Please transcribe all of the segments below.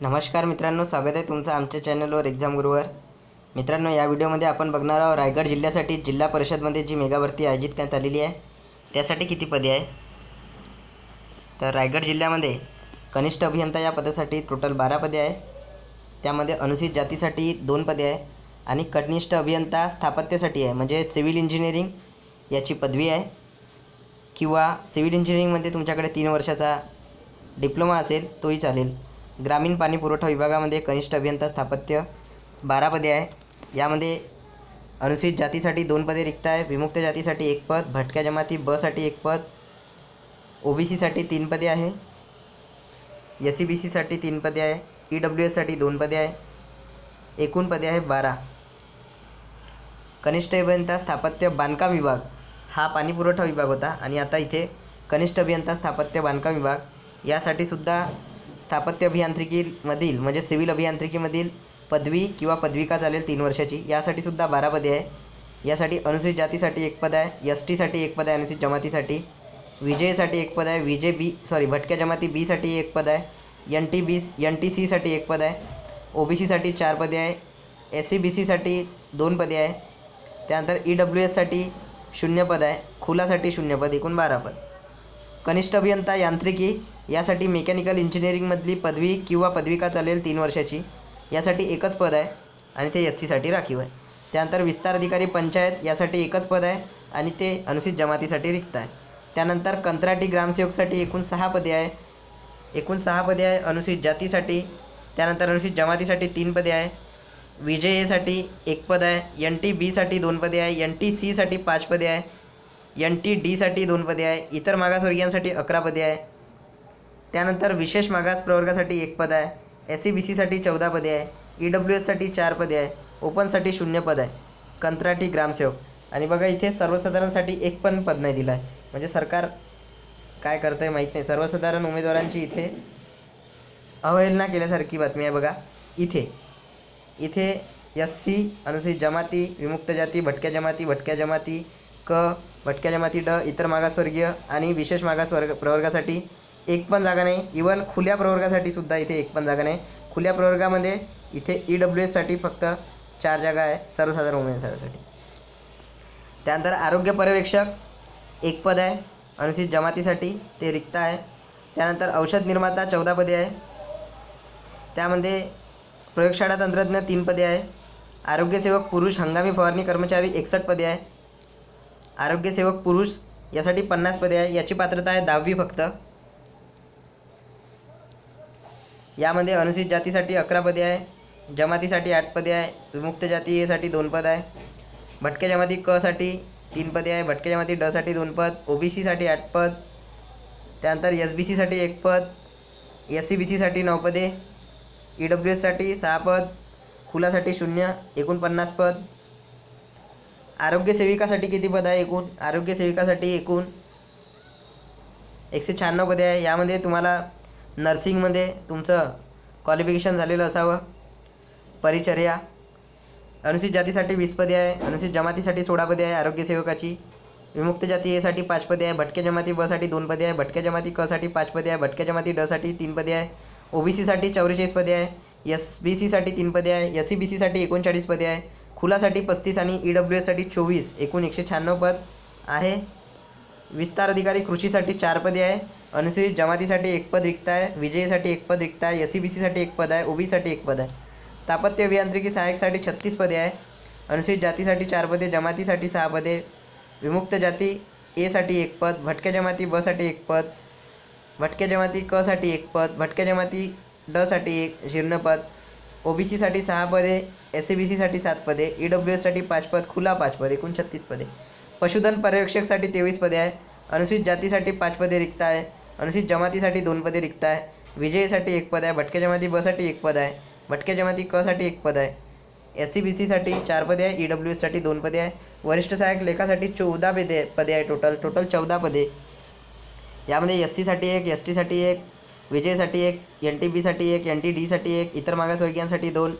नमस्कार मित्रांनो स्वागत आहे तुमचं आमच्या चॅनलवर एक्झाम गुरुवर मित्रांनो या व्हिडिओमध्ये आपण बघणार आहोत रायगड जिल्ह्यासाठी जिल्हा परिषदमध्ये जी मेगा भरती आयोजित करण्यात आलेली आहे त्यासाठी किती पदे आहे? तर रायगड जिल्ह्यामध्ये कनिष्ठ अभियंता या पदासाठी टोटल बारा पदे आहे. त्यामध्ये अनुसूचित जातीसाठी दोन पदे आहे आणि कनिष्ठ अभियंता स्थापत्यासाठी आहे म्हणजे सिव्हिल इंजिनिअरिंग याची पदवी आहे. किंवा सिव्हिल इंजिनिअरिंगमध्ये तुमच्याकडे तीन वर्षाचा डिप्लोमा असेल तोही चालेल. ग्रामीण पाणी पुरवठा विभागामध्ये कनिष्ठ अभियंता स्थापत्य बारा पदे आहे. यामध्ये अनुसूचित जातीसाठी दोन पदे रिक्त आहे. विमुक्त जातीसाठी एक पद भटक्या जमाती बसाठी एक पद ओ बी सीसाठी तीन पदे आहे. एस सी बी सीसाठी तीन पदे आहे. ई डब्ल्यू एससाठी दोन पदे आहे. एकूण पदे आहे बारा. कनिष्ठ अभियंता स्थापत्य बांधकाम विभाग हा पाणी पुरवठा विभाग होता आणि आता इथे कनिष्ठ अभियंता स्थापत्य बांधकाम विभाग यासाठी सुद्धा स्थापत्य अभियांत्रिकीमधील म्हणजे सिव्हिल अभियांत्रिकीमधील पदवी किंवा पदविका चालेल तीन वर्षाची. यासाठी सुद्धा बारा पदे आहे. यासाठी अनुसूचित जातीसाठी एक पद आहे एस टीसाठी एक पद आहे अनुसूचित जमातीसाठी. विजयसाठी एक पद आहे विजय बी सॉरी भटक्या जमाती बीसाठी एक पद आहे. N T B N T सीसाठी एक पद आहे. ओ बी सीसाठी चार पदे आहे. एस सी बी सीसाठी दोन पदे आहे. त्यानंतर ई डब्ल्यू एससाठी शून्य पद आहे. खुलासाठी शून्य पद एकूण बारा पद. कनिष्ठ अभियंता यांत्रिकी यासाठी मेकॅनिकल इंजिनिअरिंगमधली पदवी किंवा पदविका चालेल तीन वर्षाची. यासाठी एकच पद आहे आणि ते एस सीसाठी राखीव आहे. त्यानंतर विस्तार अधिकारी पंचायत यासाठी एकच पद आहे आणि ते अनुसूचित जमातीसाठी रिक्त आहे. त्यानंतर कंत्राटी ग्रामसेवकसाठी एकूण सहा पदे आहे. एकूण सहा पदे आहे अनुसूचित जातीसाठी. त्यानंतर अनुसूचित जमातीसाठी तीन पदे आहे. विजयेसाठी एक पद आहे. एन टी बीसाठी दोन पदे आहे. एन टी सीसाठी पाच पदे आहे. एन टी डीसाठी दोन पदे आहे. इतर मागासवर्गीयांसाठी अकरा पदे आहे. त्यानंतर विशेष मागास प्रवर्गासाठी एक पद आहे. एस सी बी सीसाठी चौदा पदे आहे. ई डब्ल्यू एससाठी चार पदे आहे. ओपनसाठी शून्य पद आहे. कंत्राटी ग्रामसेवक. आणि बघा इथे सर्वसाधारणसाठी एक पण पद नाही दिलं आहे. म्हणजे सरकार काय करतं आहे माहीत नाही. सर्वसाधारण उमेदवारांची इथे अवहेलना केल्यासारखी बातमी आहे बघा. इथे. इथे एस सी अनुसूचित जमाती विमुक्त जाती भटक्या जमाती भटक्या जमाती क भटक्या जमाती ड इतर मागासवर्गीय आणि विशेष मागास वर्ग प्रवर्गासाठी एक पण जागा नाही. इवन खुल्या प्रवर्गासाठी सुद्धा इथे एक पण जागा नाही. खुल्या प्रवर्गामध्ये इथे ई डब्ल्यू एससाठी फक्त चार जागा आहे सर्वसाधारण उमेदवारासाठी त्यानंतर आरोग्य पर्यवेक्षक एक पद आहे. अनुसूचित जमातीसाठी ते रिक्त आहे. त्यानंतर औषध निर्माता चौदा पदे आहे. त्यामध्ये प्रयोगशाळा तंत्रज्ञ तीन पदे आहे. आरोग्यसेवक पुरुष हंगामी फवारणी कर्मचारी एकसष्ट पदे आहे. आरोग्यसेवक पुरुष यासाठी पन्नास पदे आहे. याची पात्रता आहे दहावी फक्त. यामध्ये अनुसूचित जातीसाठी अकरा पदे आहे जमातीसाठी आठ पदे आहे विमुक्त जातीसाठी दोन पद आहे. भटक्या जमाती क साठी तीन पदे आहे भटक्या जमाती ड साठी दोन पद ओ बी सीसाठी आठ पद त्यानंतर एस बी सीसाठी एक पद एस सी बी सीसाठी नऊ पदे ई डब्ल्यू एससाठी सहा पद खुलासाठी शून्य एकूण पन्नास पद. आरोग्य सेविकासाठी किती पद आहे एकूण? आरोग्य सेविकासाठी एकूण एकशे शहाण्णव पदे आहे. यामध्ये तुम्हाला नर्सिंगमध्ये तुमचं क्वालिफिकेशन झालेलं असावं. परिचर्या. अनुसूचित जातीसाठी वीस पदे आहे. अनुसूचित जमातीसाठी सोळा पदे आहे आरोग्य सेवकाची. विमुक्त जाती एसाठी पाच पदे आहे. भटक्या जमाती बसाठी दोन पदे आहे. भटक्या जमाती कसाठी पाच पदे आहे. भटक्या जमाती डसाठी तीन पदे आहे. ओ बी सीसाठी चौवेचाळीस पदे आहे. एस बी सीसाठी तीन पदे आहे. एस सी बी सीसाठी एकोणचाळीस पदे आहे. खुलासाठी पस्तीस आणि ई डब्ल्यू एससाठी चोवीस. एकूण एकशे शहाण्णव पद आहे. विस्तार अधिकारी कृषीसाठी चार पदे आहे. अनुसूचित जमातीसाठी एक पद रिक्त आहे, विजयसाठी एक पद रिक्त आहे एस सी बी सीसाठी एक पद आहे ओ बीसाठी एक पद आहे. स्थापत्य अभियांत्रिकी सहायकसाठी छत्तीस पदे आहे अनुसूचित जातीसाठी चार पदे, जमातीसाठी सहा पदे. विमुक्त जाती एसाठी एक पद, भटक्या जमाती बसाठी एक पद, भटक्या जमाती कसाठी एक पद, भटक्या जमाती डसाठी एक शून्य पद. ओ बी सीसाठी सहा पदे एस सी बी सीसाठी सात पदे ई डब्ल्यू एससाठी पाच पद, खुला पाच पद, एकूण छत्तीस पदे. पशुधन पर्यवेक्षकसाठी तेवीस पदे आहे अनुसूचित जातीसाठी पाच पदे रिक्त आहे. अनुसूचित जमातीसाठी दोन पदे रिक्त आहे विजयसाठी एक पद आहे भटक्या जमाती बसाठी एक पद आहे भटक्या जमाती कसाठी एक पद आहे. एस सी बी सीसाठी चार पदे आहे ई डब्ल्यू एससाठी दोन पदे आहे वरिष्ठ सहाय्यक लेखासाठी चौदा पदे पदे आहे टोटल टोटल चौदा पदे. यामध्ये एस सीसाठी एक एस टीसाठी एक विजयसाठी एक एन टी बीसाठी एक एन टी डीसाठी एक इतर मागासवर्गीयांसाठी दोन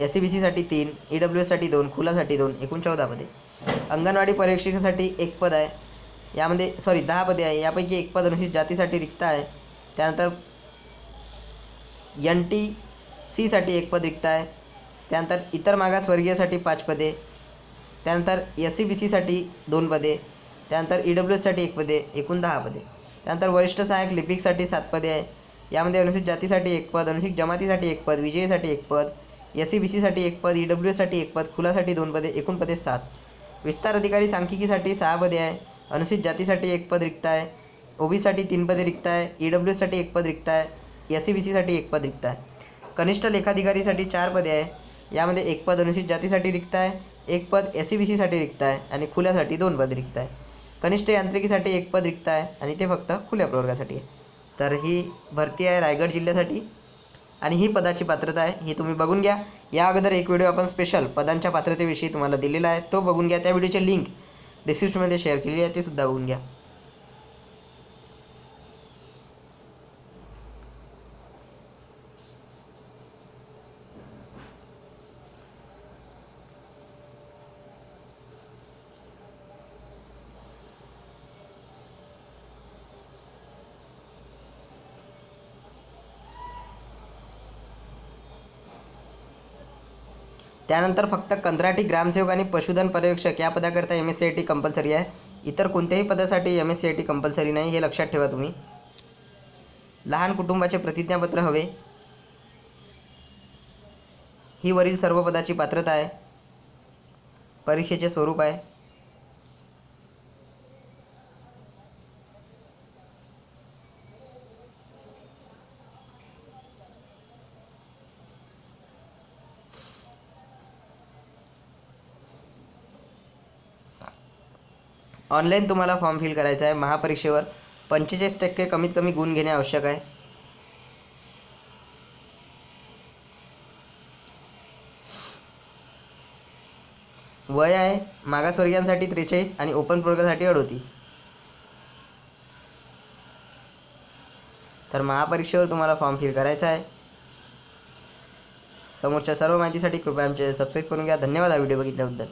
एस सी बी सीसाठी तीन ई डब्ल्यू एससाठी दोन खुलासाठी दोन एकूण चौदा पदे. अंगणवाडी परीक्षेसाठी एक पद आहे यामध्ये सॉरी दहा पदे आहे. यापैकी एक पद अनुसूचित जातीसाठी रिक्त आहे. त्यानंतर एन टी सीसाठी एक पद रिक्त आहे. त्यानंतर इतर मागासवर्गीयसाठी पाच पदे. त्यानंतर एस सी बी सीसाठी दोन पदे. त्यानंतर ई डब्ल्यू एससाठी एक पदे एकूण दहा पदे. त्यानंतर वरिष्ठ सहाय्यक लिपिकसाठी सात पदे आहे. यामध्ये अनुसूचित जातीसाठी एक पद अनुसूचित जमातीसाठी एक पद विजयीसाठी एक पद एस सी बी सीसाठी एक पद ई डब्ल्यू एससाठी एक पद खुलासाठी दोन पदे एकूण पदे सात. विस्तार अधिकारी सांख्यिकीसाठी सहा पदे आहे. अनुसूचित जातीसाठी एक पद रिक्त आहे ओबीसाठी तीन पदे रिक्त आहे ई डब्ल्यूसाठी एक पद रिक्त आहे एस सी बी सीसाठी एक पद रिक्त आहे कनिष्ठ लेखाधिकारीसाठी चार पदे आहे. यामध्ये एक पद अनुसूचित जातीसाठी रिक्त आहे एक पद एस सी बी सीसाठी रिक्त आहे आणि खुल्यासाठी दोन पद रिक्त आहे कनिष्ठ यांत्रिकीसाठी एक पद रिक्त आहे आणि ते फक्त खुल्या प्रवर्गासाठी आहे. तर ही भरती आहे रायगड जिल्ह्यासाठी आणि ही पदाची पात्रता आहे ही तुम्ही बघून घ्या. या अगोदर एक व्हिडिओ आपण स्पेशल पदांच्या पात्रतेविषयी तुम्हाला दिलेला आहे तो बघून घ्या. त्या व्हिडिओची लिंक डिस्क्रिप्शनमध्ये शेअर केली आहे ते सुद्धा बघून घ्या. त्यानंतर फक्त कंत्राटी ग्रामसेवक आणि पशुधन पर्यवेक्षक या पदाकरता M S C I T compulsory आहे. इतर कोणत्याही पदासाठी M S C I T compulsory नाही हे लक्षात ठेवा तुम्ही. लहान कुटुंबाचे प्रतिज्ञापत्र हवे. ही वरील सर्व पदाची पात्रता आहे. परीक्षेचे स्वरूप आहे. ऑनलाईन तुम्हाला फॉर्म फिल करायचा आहे. महापरीक्षेवर पंचेचाळीस टक्के कमीत कमी गुण घेणे आवश्यक आहे. वय आहे. मागासवर्गीयांसाठी त्रेचाळीस आणि ओपन प्रवर्गासाठी अडोतीस. तर महापरीक्षेवर तुम्हाला फॉर्म फिल करायचा आहे. समोरच्या सर्व माहितीसाठी कृपया आमचे सबस्क्राईब करून घ्या. धन्यवाद. हा व्हिडिओ बघितल्याबद्दल.